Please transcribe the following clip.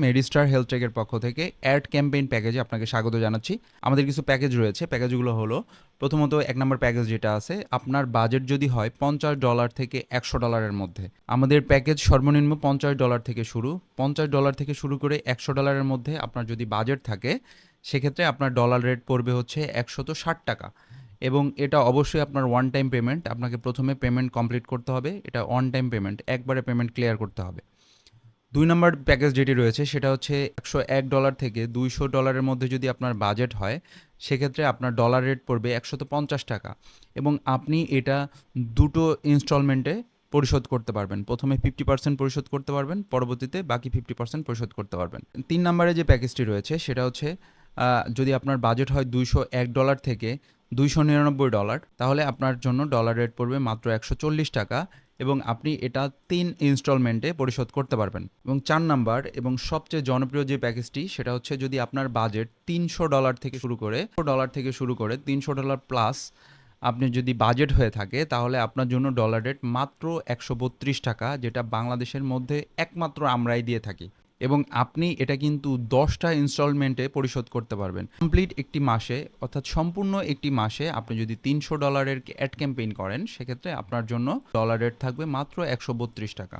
মেডিস্টার health টেকের পক্ষ থেকে ad campaign প্যাকেজে আপনাকে স্বাগত জানাচ্ছি। আমাদের কিছু প্যাকেজ রয়েছে। প্যাকেজগুলো হলো, প্রথমত এক নম্বর প্যাকেজ যেটা আছে, আপনার বাজেট যদি হয় পঞ্চাশ ডলার থেকে একশো ডলারের মধ্যে। আমাদের প্যাকেজ সর্বনিম্ন পঞ্চাশ ডলার থেকে শুরু। পঞ্চাশ ডলার থেকে শুরু করে একশো ডলারের মধ্যে আপনার যদি বাজেট থাকে, সেক্ষেত্রে আপনার ডলার রেট পড়বে হচ্ছে একশত ষাট টাকা। এবং এটা অবশ্যই আপনার ওয়ান টাইম পেমেন্ট আপনাকে প্রথমে পেমেন্ট কমপ্লিট করতে হবে। এটা ওয়ান টাইম পেমেন্ট একবারে পেমেন্ট ক্লিয়ার করতে হবে। দুই নম্বর প্যাকেজ যেটি রয়েছে, সেটা হচ্ছে একশো এক ডলার থেকে দুইশো ডলারের মধ্যে যদি আপনার বাজেট হয়, সেক্ষেত্রে আপনার ডলার রেট পড়বে একশত পঞ্চাশ টাকা এবং আপনি এটা দুটো ইনস্টলমেন্টে পরিশোধ করতে পারবেন। প্রথমে ফিফটি পার্সেন্ট পরিশোধ করতে পারবেন, পরবর্তীতে বাকি ফিফটি পার্সেন্ট পরিশোধ করতে পারবেন। তিন নম্বরে যে প্যাকেজটি রয়েছে, সেটা হচ্ছে যদি আপনার বাজেট হয় দুইশো এক ডলার থেকে দুইশো নিরানব্বই ডলার। তাহলে আপনার জন্য ডলার রেট পড়বে মাত্র একশো চল্লিশ টাকা এবং আপনি এটা তিন ইনস্টলমেন্টে পরিশোধ করতে পারবেন। এবং চার নাম্বার এবং সবচেয়ে জনপ্রিয় যে প্যাকেজটি সেটা হচ্ছে যদি আপনার বাজেট তিনশো ডলার থেকে শুরু করে ডলার থেকে শুরু করে তিনশো ডলার প্লাস আপনি যদি বাজেট হয়ে থাকে, তাহলে আপনার জন্য ডলার রেট মাত্র একশো বত্রিশ টাকা, যেটা বাংলাদেশের মধ্যে একমাত্র আমরাই দিয়ে থাকি। এবং আপনি এটা কিন্তু দশটা ইনস্টলমেন্টে পরিশোধ করতে পারবেন। কমপ্লিট একটি মাসে, অর্থাৎ সম্পূর্ণ একটি মাসে আপনি যদি তিনশো ডলারের অ্যাড ক্যাম্পেইন করেন, সেক্ষেত্রে আপনার জন্য ডলার রেট থাকবে মাত্র একশো বত্রিশ টাকা।